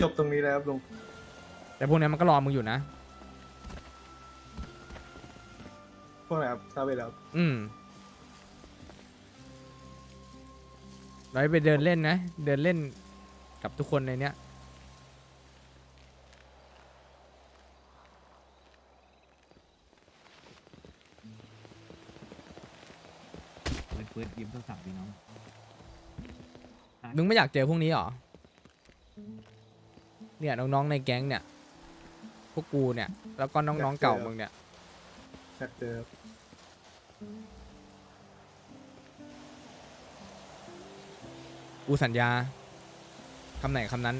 จบตรงนี้แล้วครับลุงแต่พวกเนี้ยมันก็รอมึงอยู่นะ พวกไหนครับทราบไปแล้ว อืมเราไปเดินเล่นนะ เดินเล่นกับทุกคนในเนี้ย เปิดเปิดยืมโทรศัพท์ดีน้องมึงไม่อยากเจอพวกนี้หรอ เนี่ยน้องๆในแก๊งเนี่ยพวกกูเนี่ย แล้วก็น้องๆเก่ามึงเนี่ยอยากเจอครับกูสัญญาคำไหนคำนั้น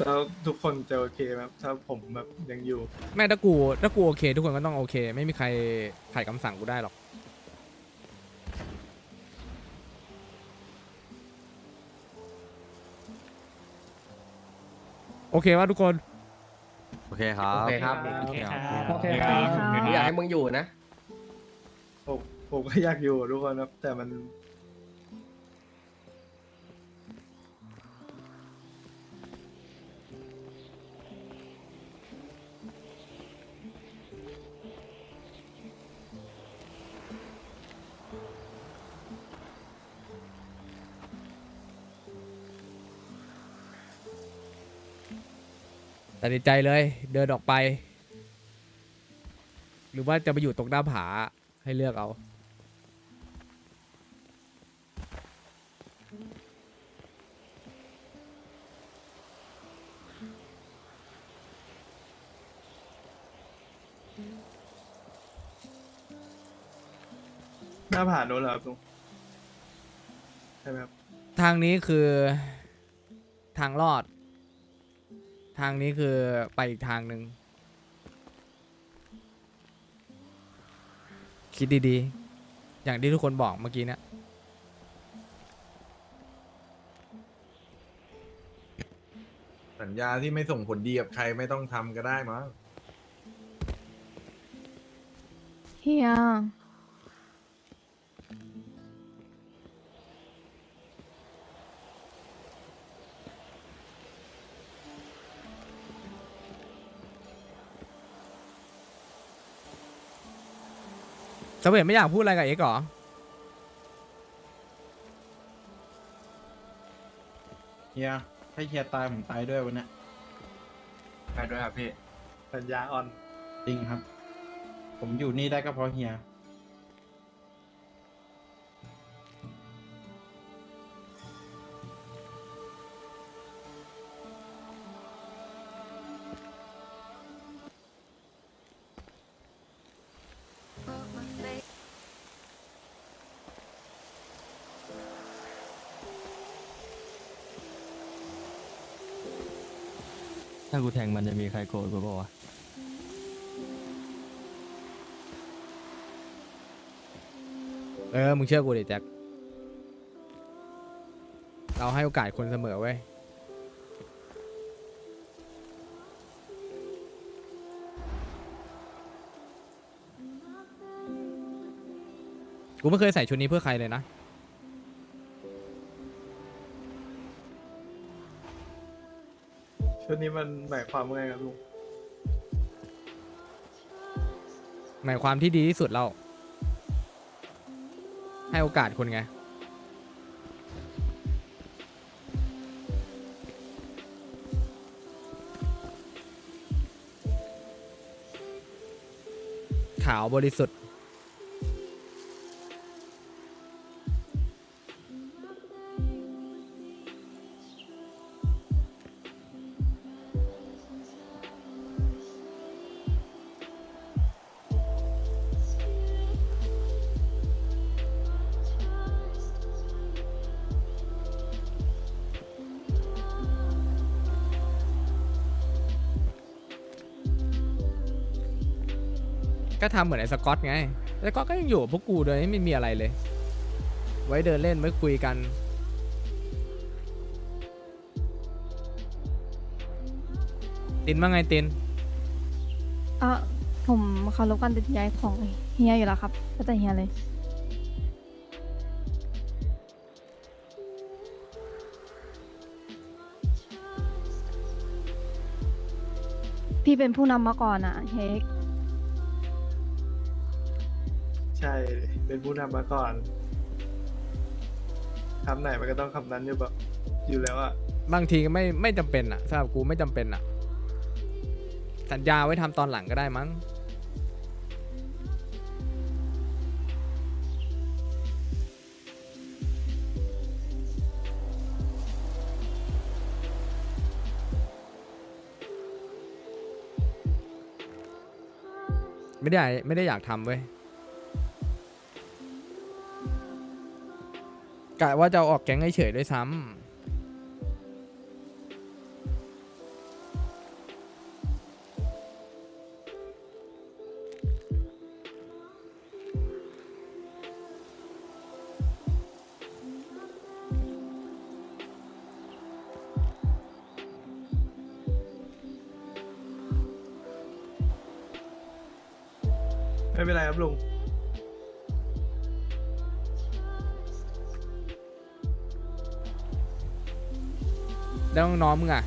แล้วทุกคนจะโอเคไหมครับถ้าผมแบบยังอยู่แม่ถ้ากูถ้ากูโอเค ทุกคนก็ต้องโอเค ไม่มีใครขัดคำสั่งกูได้หรอก โอเคว่าทุกคน โอเคครับ โอเคครับโอเคครับ โอเคครับ อยากให้มึงอยู่นะ ผมผมก็อยากอยู่ทุกคนครับ แต่มัน ตัดสินใจเลย เดินออกไป หรือว่าจะไปอยู่ตรงหน้าผาให้เลือกเอา หน้าผ่านโน้นเหรอครับลุงใช่ไหมครับ ทางนี้คือทางรอด ทางนี้คือไปอีกทางหนึ่งคิดดีๆ อย่างที่ทุกคนบอกเมื่อกี้เนะสัญญาที่ไม่ส่งผลดีกับใครไม่ต้องทำก็ได้มั้ง เฮีย สเวตไม่อยากพูดอะไรกับเอ็กซ์เหรอ เฮียถ้าเฮียตายผมตายด้วยวันเนี้ยไปด้วยครับพี่ สัญญาออนจริงครับ ผมอยู่นี่ได้ก็เพราะเฮีย ถ้ากูแทงมันจะมีใครโกรธกูเปล่าวะเออ มึงเชื่อกูดิแจ็ค เราให้โอกาสคนเสมอเว้ย กูไม่เคยใส่ชุดนี้เพื่อใครเลยนะ ชุดนี้มันหมายความว่าไงครับลุงหมายความที่ดีที่สุดเรา ให้โอกาสคนไง ขาวบริสุทธิ์ ก็ทำเหมือนไอ้สกอตไงไอ้สกอตก็ยังอยู่กับพวกกูโดยไม่มีอะไรเลย ไว้เดินเล่นไว้คุยกัน ตินว่าไงติน เออผมเคารพการตัดสินใจของเฮียอยู่แล้วครับก็แต่เฮียเลย พี่เป็นผู้นำมาก่อนอะเฮก ใช่ เป็นผู้นำมาก่อนคำไหนมันก็ต้องคำนั้นอยู่แบบอยู่แล้วอะบางทีก็ไม่ไม่จำเป็นอะสำหรับกูไม่จำเป็นอะสัญญาไว้ทำตอนหลังก็ได้มั้ง ไม่ได้ไม่ได้อยากทำเว้ย กะว่าจะเอาออกแก๊งเฉยๆด้วยซ้ำไม่เป็นไรครับลุง แล้วน้องๆมึงอะ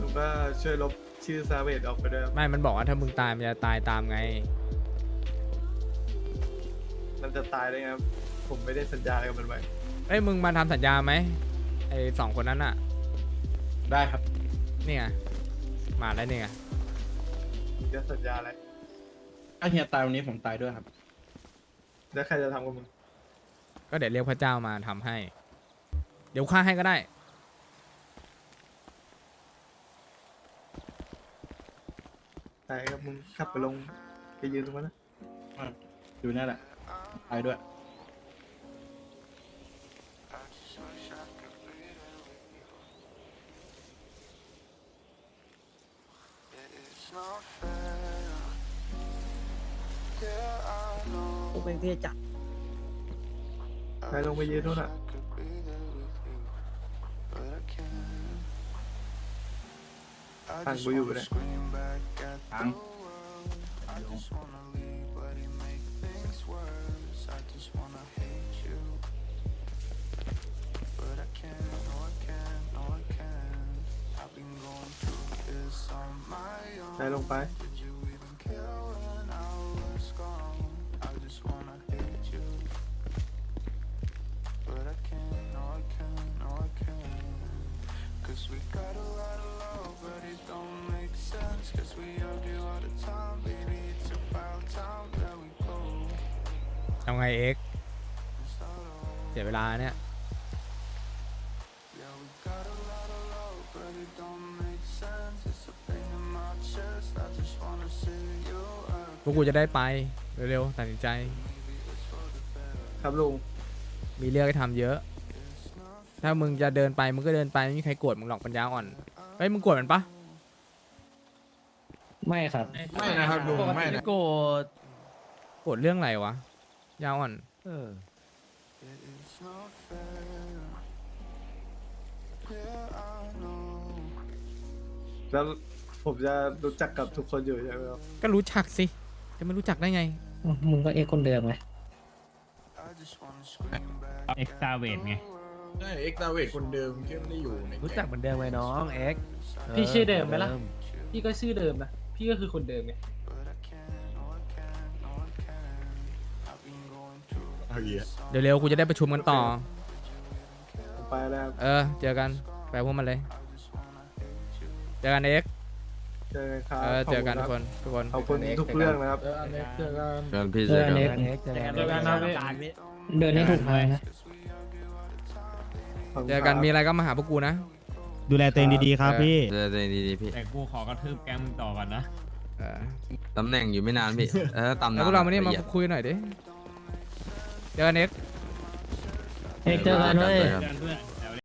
ลุงก็ช่วยลบชื่อซาเวดออกไปด้วยครับไม่มันบอกว่าถ้ามึงตายมันจะตายตามไง มันจะตายได้ไงครับผมไม่ได้สัญญาอะไรกับมันไว้เอ้ยมึงมาทำสัญญาไหมไอ้สองคนนั้นอะ ได้ครับนี่ไงมาแล้วนี่ไงจะสัญญาอะไรถ้าเฮียตายวันนี้ผมตายด้วยครับ แล้วใครจะทำกับมึง ก็เดี๋ยวเรียกพระเจ้ามาทำให้ เดี๋ยวฆ่าให้ก็ได้ ตายครับมึงขับไปลงไปยืนตรงนั้นนะอยู่นั่นแหละตายด้วย กูเป็นเพียจัด ไปลงไปยืนนู่นอะฟังกูอยู่เนี่ยทั้งไปลงไป เอาไงเอ็กซ์เสียเวลาเนี่ยพวกกูจะได้ไป เร็วๆตัดสินใจ ครับลุงมีเรื่องให้ทำเยอะ ถ้ามึงจะเดินไปมึงก็เดินไปไม่มีใครโกรธมึงหรอกปัญญาอ่อนเฮ้ยมึงโกรธมันปะไม่ครับ ไม่นะครับลุงไม่นะ โกรธโกรธเรื่องอะไรวะยาวอ่อนเออแล้วผมจะรู้จักกับทุกคนอยู่ใช่ไหมครับก็รู้จักสิจะไม่รู้จักได้ไง มึงก็เอ็กคนเดิมไงเอ็กซาเวดไง ใช่เอ็กซ์ตาเวทคนเดิมที่ไม่ได้อยู่ในรู้จักเหมือนเดิมไหมน้องเอ็กพี่ชื่อเดิมไหมล่ะ พี่ก็ชื่อเดิมนะ พี่ก็คือคนเดิมไงเอาเหี้ยเดี๋ยวเร็วกูจะได้ประชุมกันต่อผมไปแล้วครับเออ เจอกัน ไปพวกมันเลย เจอกันเอ็กซ์เจอกันครับเออ เจอกันขทุบกคุคณนทุกคนรับขอบคุณทุกเรื่องนะครับเชิญพี่เจอกันเจอกันเอ็กเจอกัน เจอกันครับพี่เดินให้ถูกทางนะขบคุณ เจอกันครับมีอะไรก็มาหาพวกกูนะ ดูแลตัวเองดีๆครับพี่ เจอกันดีๆพี่แต่กูขอกระทืบแกมมึงต่อก่อนนะเออตำแหน่งอยู่ไม่นานพี่เออตำแล้วนานพวกเรามานี่มาละอียดคุยหน่อยดิ เจอกันเอ็กซ์เอ็กเจอกันเลยจอเพื่อนเพื่อน